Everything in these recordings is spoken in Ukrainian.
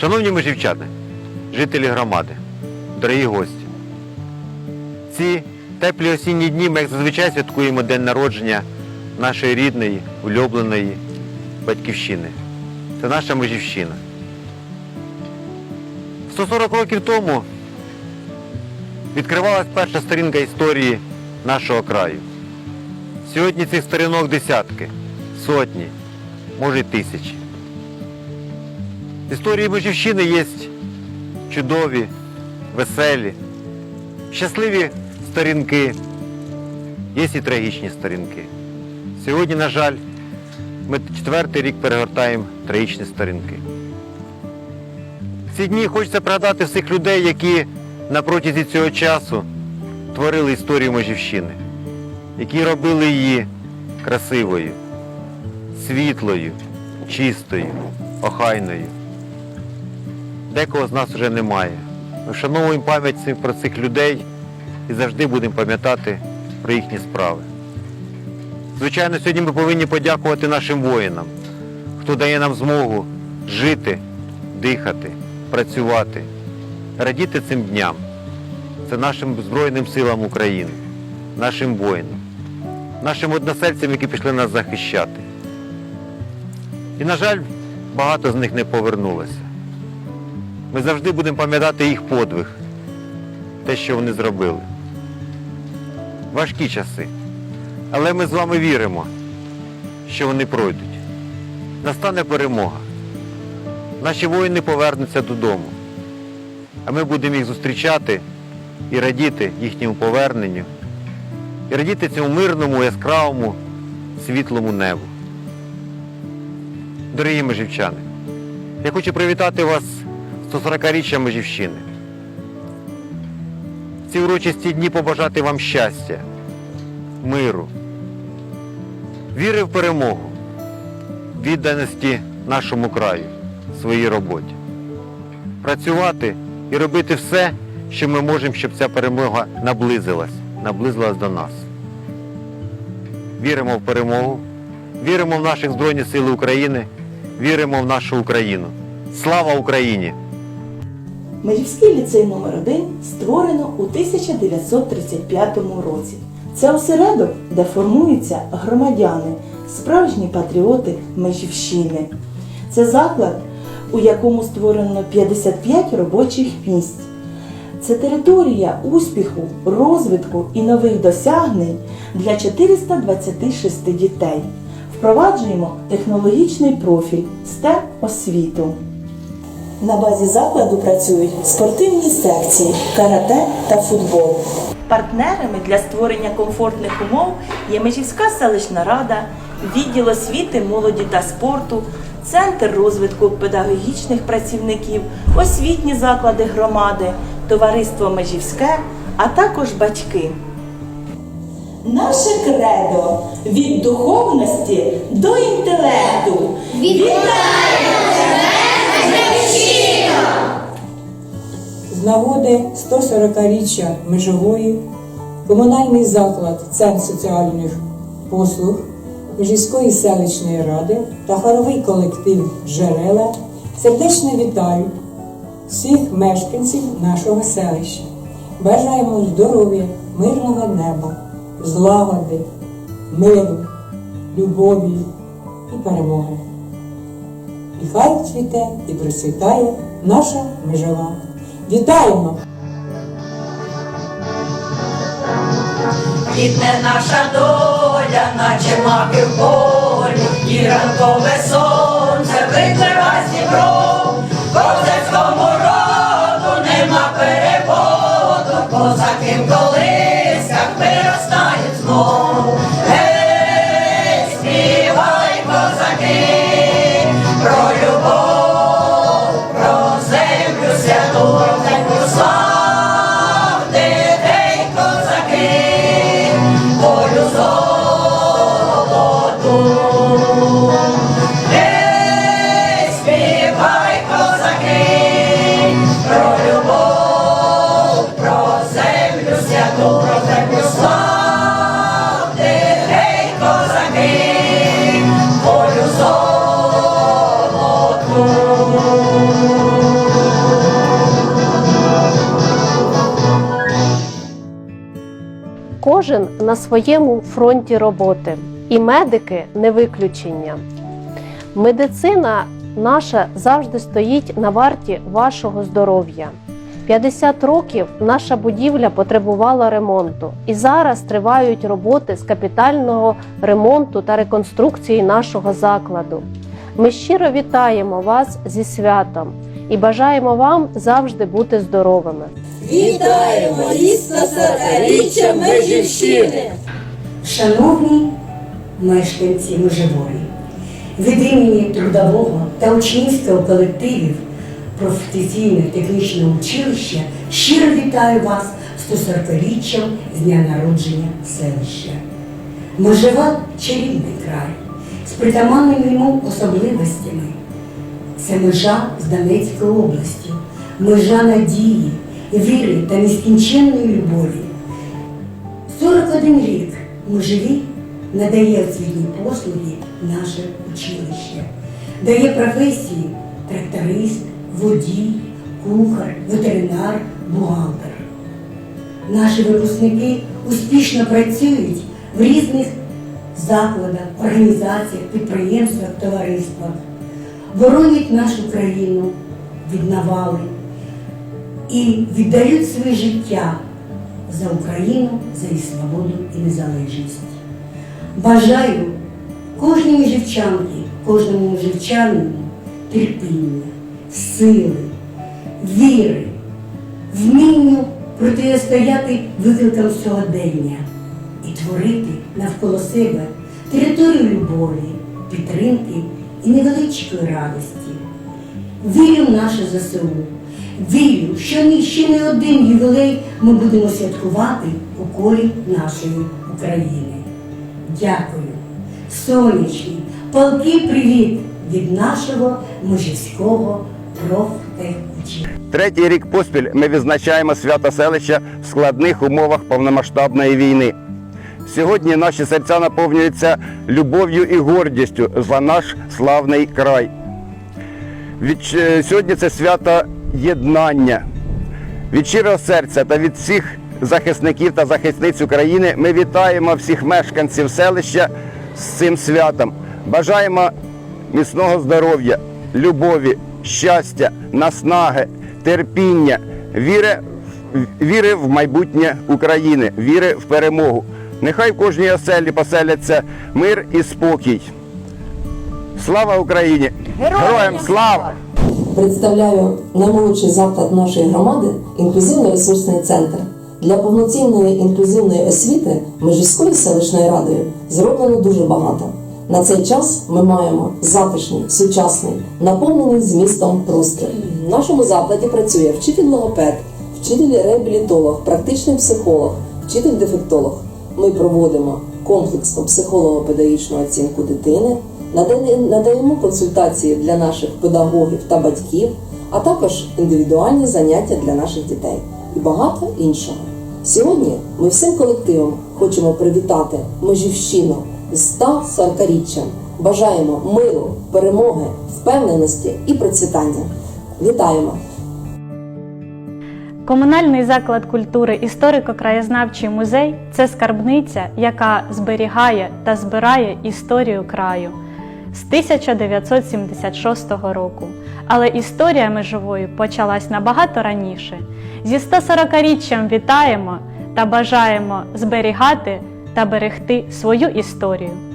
Шановні межівчани, жителі громади, дорогі гості, ці теплі осінні дні ми, як зазвичай, святкуємо день народження нашої рідної, улюбленої батьківщини. Це наша межівщина. 140 років тому відкривалась перша сторінка історії нашого краю. Сьогодні цих сторінок десятки, сотні, може й тисячі. Історії Межівщини є чудові, веселі, щасливі сторінки, є і трагічні сторінки. Сьогодні, на жаль, ми четвертий рік перегортаємо трагічні сторінки. В ці дні хочеться пригадати всіх людей, які на протязі цього часу творили історію Межівщини, які робили її красивою, світлою, чистою, охайною. Декого з нас вже немає. Ми вшановуємо пам'ять про цих людей і завжди будемо пам'ятати про їхні справи. Звичайно, сьогодні ми повинні подякувати нашим воїнам, хто дає нам змогу жити, дихати, працювати, радіти цим дням. Це нашим Збройним силам України, нашим воїнам, нашим односельцям, які пішли нас захищати. І, на жаль, багато з них не повернулося. Ми завжди будемо пам'ятати їх подвиг, те, що вони зробили. Важкі часи. Але ми з вами віримо, що вони пройдуть. Настане перемога. Наші воїни повернуться додому. А ми будемо їх зустрічати і радіти їхньому поверненню, і радіти цьому мирному, яскравому, світлому небу. Дорогі межівчани, я хочу привітати вас 140-річчя Межівщини. В ці урочисті дні побажати вам щастя, миру, віри в перемогу, відданості нашому краю, своїй роботі. Працювати і робити все, що ми можемо, щоб ця перемога наблизилась, наблизилась до нас. Віримо в перемогу, віримо в наших Збройні Сили України, віримо в нашу Україну. Слава Україні! Межівський ліцей номер 1 створено у 1935 році. Це осередок, де формуються громадяни, справжні патріоти Межівщини. Це заклад, у якому створено 55 робочих місць. Це територія успіху, розвитку і нових досягнень для 426 дітей. Впроваджуємо технологічний профіль STEM освіту. На базі закладу працюють спортивні секції, карате та футбол. Партнерами для створення комфортних умов є Межівська селищна рада, відділ освіти, молоді та спорту, центр розвитку педагогічних працівників, освітні заклади громади, товариство Межівське, а також батьки. Наше кредо від духовності до інтелекту. З нагоди 140-річчя межової комунальний заклад Центр соціальних послуг Межівської селищної ради та хоровий колектив Джерела сердечно вітають всіх мешканців нашого селища. Бажаємо здоров'я, мирного неба, злагоди, миру, любові і перемоги. І хай цвіте і процвітає наша межова. Вітаємо! Квітне наша доля, наче маки в полі, і ранкове сонце виклива зібро, козацькому роду нема переводу, козаки Кожен на своєму фронті роботи, і медики не виключення. Медицина наша завжди стоїть на варті вашого здоров'я. 50 років наша будівля потребувала ремонту, і зараз тривають роботи з капітального ремонту та реконструкції нашого закладу. Ми щиро вітаємо вас зі святом і бажаємо вам завжди бути здоровими. Вітаємо із 140-річчям Межівщини! Шановні мешканці Меживої, від імені трудового та учнівського колективів професійно-технічного училища щиро вітаю вас з 140-річчям з дня народження селища. Межива чарівний край з притаманними йому особливостями. Це межа з Донецької області, межа надії, віри та нескінченної любові. 41 рік ми живі надає освітні послуги наше училище, дає професії тракторист, водій, кухар, ветеринар, бухгалтер. Наші випускники успішно працюють в різних закладах, організаціях, підприємствах, товариствах, боронять нашу країну від навали і віддають своє життя за Україну, за її свободу і незалежність. Бажаю кожній міжівчанці, кожному міжівчанину терпіння, сили, віри, вмінню протистояти викликам сьогодення і творити навколо себе територію любові, підтримки і невеличкої радості. Вірю в наше ЗСУ. Вірю, що ще не один ювілей ми будемо святкувати у колі нашої України. Дякую. Сонячні, палкий привіт від нашого Межівського профтехучилища. Третій рік поспіль ми відзначаємо свято селища в складних умовах повномасштабної війни. Сьогодні наші серця наповнюються любов'ю і гордістю за наш славний край. Від, е, сьогодні це свято єднання. Від щирого серця та від всіх захисників та захисниць України ми вітаємо всіх мешканців селища з цим святом. Бажаємо міцного здоров'я, любові, щастя, наснаги, терпіння, віри, віри в майбутнє України, віри в перемогу. Нехай в кожній оселі поселяться мир і спокій. Слава Україні! Героям слава! Представляю наймолодший заклад нашої громади інклюзивно-ресурсний центр. Для повноцінної інклюзивної освіти Межівською селищною радою зроблено дуже багато. На цей час ми маємо затишний, сучасний, наповнений змістом простір. В нашому закладі працює вчитель-логопед, вчитель-реабілітолог, практичний психолог, вчитель-дефектолог. Ми проводимо комплексну психолого-педагогічну оцінку дитини, надаємо- консультації для наших педагогів та батьків, а також індивідуальні заняття для наших дітей і багато іншого. Сьогодні ми всім колективом хочемо привітати Межівщину з 140-річчям. Бажаємо миру, перемоги, впевненості і процвітання. Вітаємо! Комунальний заклад культури історико-краєзнавчий музей це скарбниця, яка зберігає та збирає історію краю з 1976 року. Але історія межової почалась набагато раніше. Зі 140-річчям вітаємо та бажаємо зберігати та берегти свою історію.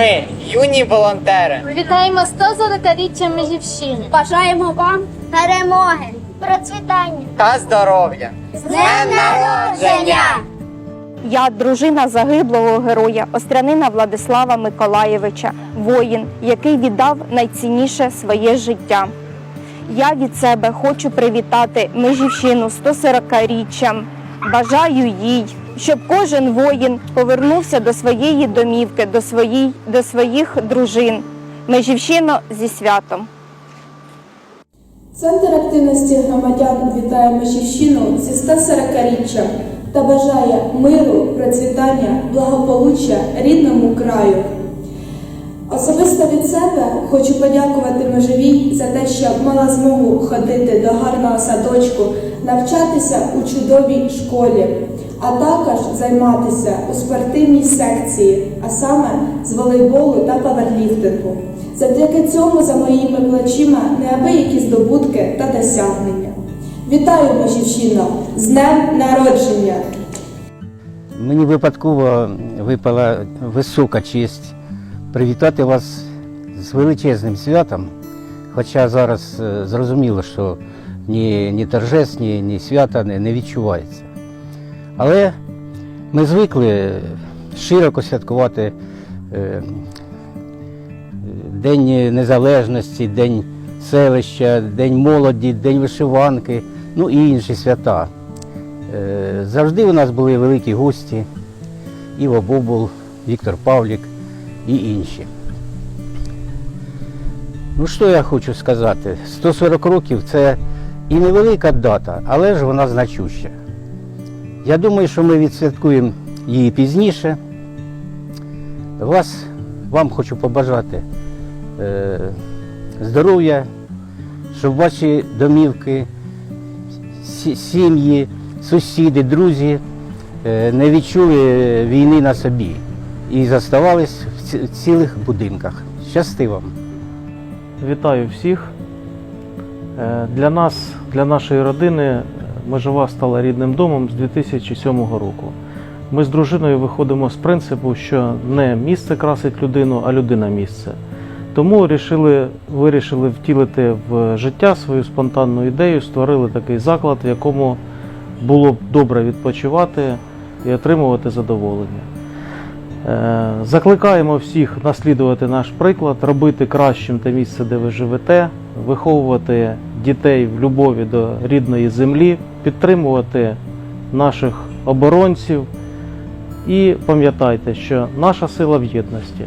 Ми юні волонтери. Вітаємо 140-річчя Межівщини. Бажаємо вам перемоги, процвітання, та здоров'я. з днем народження! Я дружина загиблого героя Острянина Владислава Миколаєвича, воїн, який віддав найцінніше своє життя. Я від себе хочу привітати Межівщину 140-річчям. Бажаю їй, щоб кожен воїн повернувся до своєї домівки, до, своїй, до своїх дружин. Межівщино зі святом. Центр активності громадян вітає Межівщину зі 140-річчям та бажає миру, процвітання, благополуччя рідному краю. Особисто від себе хочу подякувати Межовій за те, що мала змогу ходити до гарного садочку, навчатися у чудовій школі, а також займатися у спортивній секції, а саме з волейболу та паверліфтингу. Завдяки цьому за моїми плечима неабиякі здобутки та досягнення. Вітаю, Межівщина! З днем народження! Мені випадково випала висока честь привітати вас з величезним святом. Хоча зараз е, зрозуміло, що ні, ні торжеств, ні, ні свята не, не відчувається. Але ми звикли широко святкувати е, День Незалежності, День селища, День молоді, День вишиванки, ну і інші свята. Е, Завжди у нас були великі гості, Іво Бобул, Віктор Павлік і інші. Ну що я хочу сказати? 140 років це і невелика дата, але ж вона значуща. Я думаю, що ми відсвяткуємо її пізніше. Вас, вам хочу побажати е, здоров'я, щоб ваші домівки, сім'ї, сусіди, друзі е, не відчули війни на собі і заставались в цілих будинках. Щасти вам! Вітаю всіх. Е, Для нас, для нашої родини, Межова стала рідним домом з 2007 року. Ми з дружиною виходимо з принципу, що не місце красить людину, а людина місце. Тому рішили, вирішили втілити в життя свою спонтанну ідею, створили такий заклад, в якому було б добре відпочивати і отримувати задоволення. Е, Закликаємо всіх наслідувати наш приклад, робити кращим те місце, де ви живете, виховувати дітей в любові до рідної землі, підтримувати наших оборонців і пам'ятайте, що наша сила в єдності.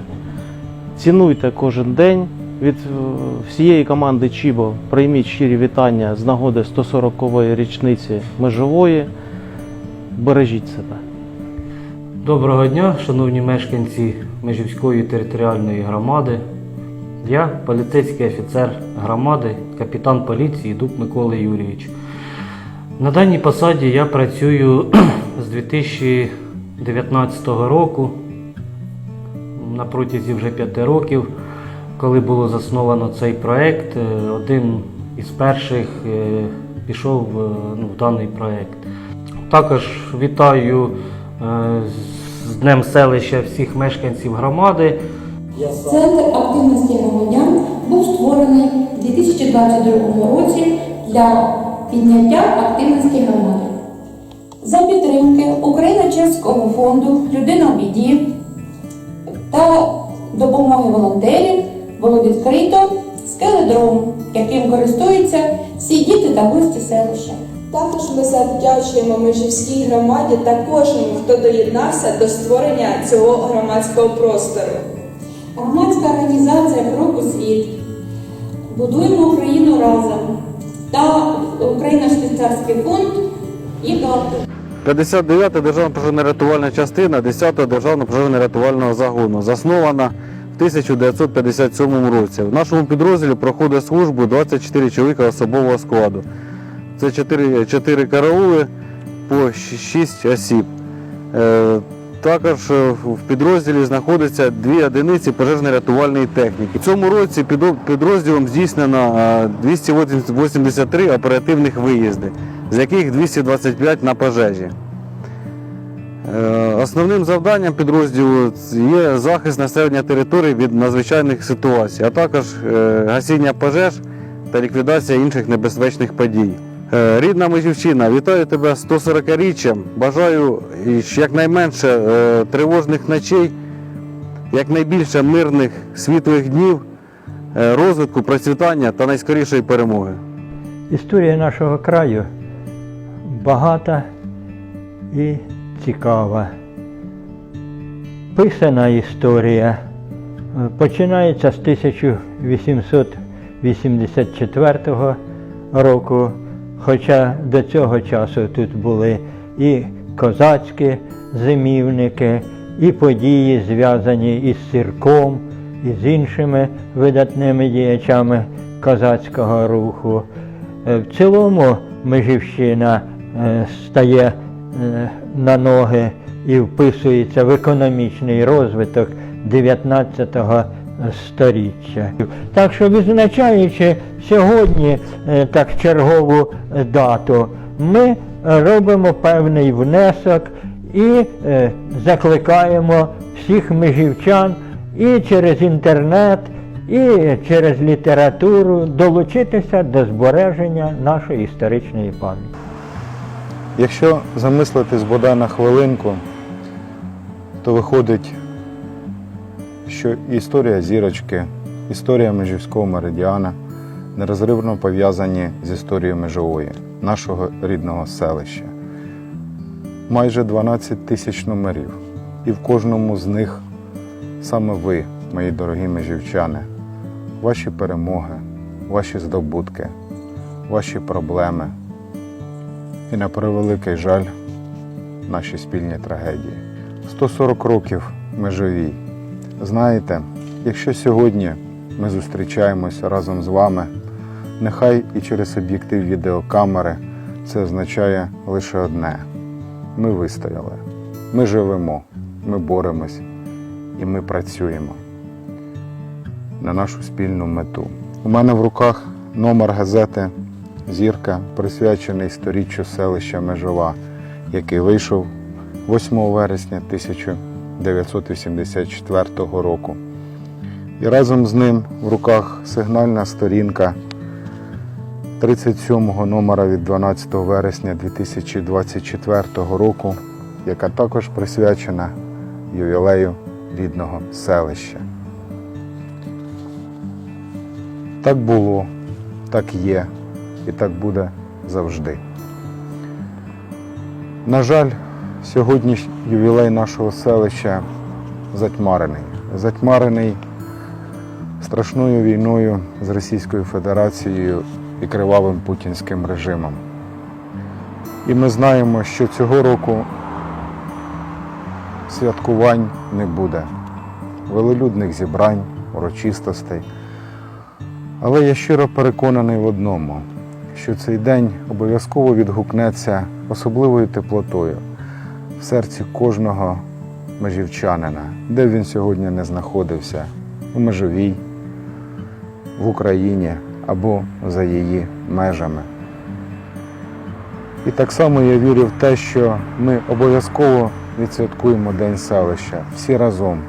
Цінуйте кожен день. Від е, всієї команди Чібо прийміть щирі вітання з нагоди 140-ї річниці межової. Бережіть себе. Доброго дня, шановні мешканці Межівської територіальної громади. Я поліцейський офіцер громади, капітан поліції Дуб Микола Юрійович. На даній посаді я працюю з 2019 року на протязі вже п'яти років, коли було засновано цей проект. е, Один із перших е, пішов е, ну, в даний проект. Також вітаю з Днем селища всіх мешканців громади. Центр активності громадян був створений у 2022 році для підняття активності громади. За підтримки Україно-Чеського фонду Людина в біді та допомоги волонтерів було відкрито скеледром, яким користуються всі діти та гості селища. Також ми завдячуємо Межівській громаді та кожному, хто доєднався до створення цього громадського простору. Громадська організація Крок у світ. Будуємо Україну разом та Україно-швейцарський фонд і ГАП. 59-та державна пожежно-рятувальна частина 10-го державного пожежно-рятувального загону, заснована в 1957 році. В нашому підрозділі проходить службу 24 чоловіка особового складу. Це 4, 4 караули по 6 осіб. Е, Також е, в підрозділі знаходиться дві одиниці пожежно-рятувальної техніки. В цьому році підрозділом здійснено е, 283 оперативних виїзди, з яких 225 на пожежі. Е, Основним завданням підрозділу є захист населення території від надзвичайних ситуацій, а також е, гасіння пожеж та ліквідація інших небезпечних подій. Е, Рідна Межівщина, вітаю тебе 140-річчям. Бажаю якнайменше е, тривожних ночей, якнайбільше мирних світлих днів, е, розвитку, процвітання та найскорішої перемоги. Історія нашого краю багата і цікава. Писана історія починається з 1884 року, хоча до цього часу тут були і козацькі зимівники, і події, зв'язані із сірком, і з іншими видатними діячами козацького руху. Е, В цілому Межівщина е, стає е, на ноги і вписується в економічний розвиток 19 сторіччя. Так що, відзначаючи сьогодні е, так чергову е, дату, ми робимо певний внесок і е, закликаємо всіх межівчан і через інтернет, і через літературу долучитися до збереження нашої історичної пам'яті. Якщо замислитись бодай на хвилинку, то виходить, що історія зірочки, історія Межівського меридіана нерозривно пов'язані з історією Межової, нашого рідного селища. Майже 12 тисяч номерів, і в кожному з них саме ви, мої дорогі межівчани, ваші перемоги, ваші здобутки, ваші проблеми і на превеликий жаль наші спільні трагедії. 140 років межовій. Знаєте, якщо сьогодні ми зустрічаємося разом з вами, нехай і через об'єктив відеокамери це означає лише одне: ми вистояли, ми живемо, ми боремось і ми працюємо на нашу спільну мету. У мене в руках номер газети Зірка, присвячений сторіччю селища Межова, який вийшов 8 вересня 1984 року. І разом з ним в руках сигнальна сторінка 37-го номера від 12 вересня 2024 року, яка також присвячена ювілею рідного селища. Так було, так є і так буде завжди. На жаль, сьогодні ювілей нашого селища затьмарений. Затьмарений страшною війною з Російською Федерацією і кривавим путінським режимом. І ми знаємо, що цього року святкувань не буде, велолюдних зібрань, урочистостей. Але я щиро переконаний в одному, що цей день обов'язково відгукнеться особливою теплотою в серці кожного межівчанина, де б він сьогодні не знаходився, у межовій, в Україні або за її межами. І так само я вірю в те, що ми обов'язково відсвяткуємо День селища всі разом,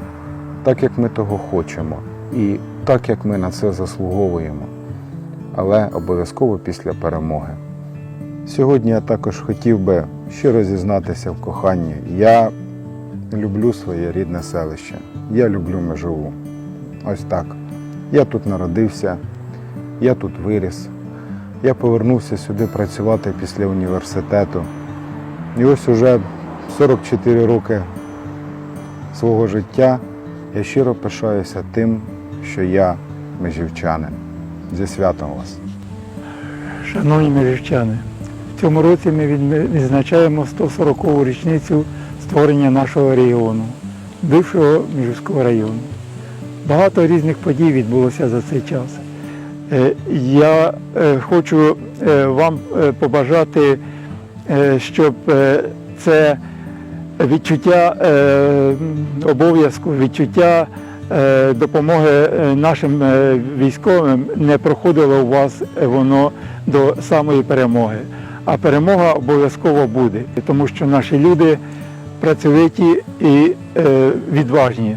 так як ми того хочемо, і так як ми на це заслуговуємо, але обов'язково після перемоги. Сьогодні я також хотів би щиро зізнатися в коханні. Я люблю своє рідне селище, я люблю межову. Ось так. Я тут народився, я тут виріс. Я повернувся сюди працювати після університету. І ось уже 44 роки свого життя я щиро пишаюся тим, що я межівчанин. Зі святом вас! Шановні межівчани, цьому році ми відзначаємо 140-ту річницю створення нашого регіону, бившого Міжівського району. Багато різних подій відбулося за цей час. Е, Я е, хочу е, вам побажати, щоб це відчуття обов'язку, відчуття допомоги нашим військовим не проходило у вас воно до самої перемоги. А перемога обов'язково буде, тому що наші люди працьовиті і е, відважні.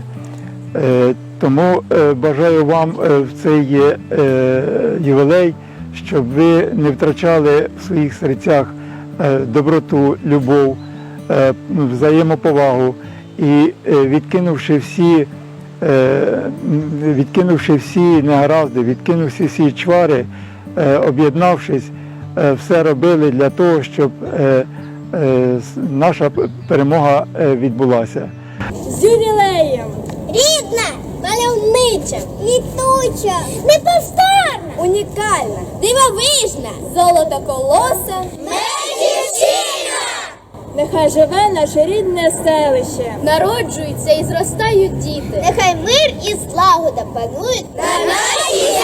Е, Тому е, бажаю вам в цей ювілей, щоб ви не втрачали в своїх серцях доброту, любов, взаємоповагу і відкинувши всі, відкинувши всі негаразди, відкинувши всі чвари, об'єднавшись, все робили для того, щоб е, е, с- наша перемога е, відбулася. З ювілеєм! Рідна, мальовнича, літуча, неповторна, унікальна, дивовижна, золотоколоса, Медівчина! Нехай живе наше рідне селище. Народжуються і зростають діти. Нехай мир і злагода панують на нашій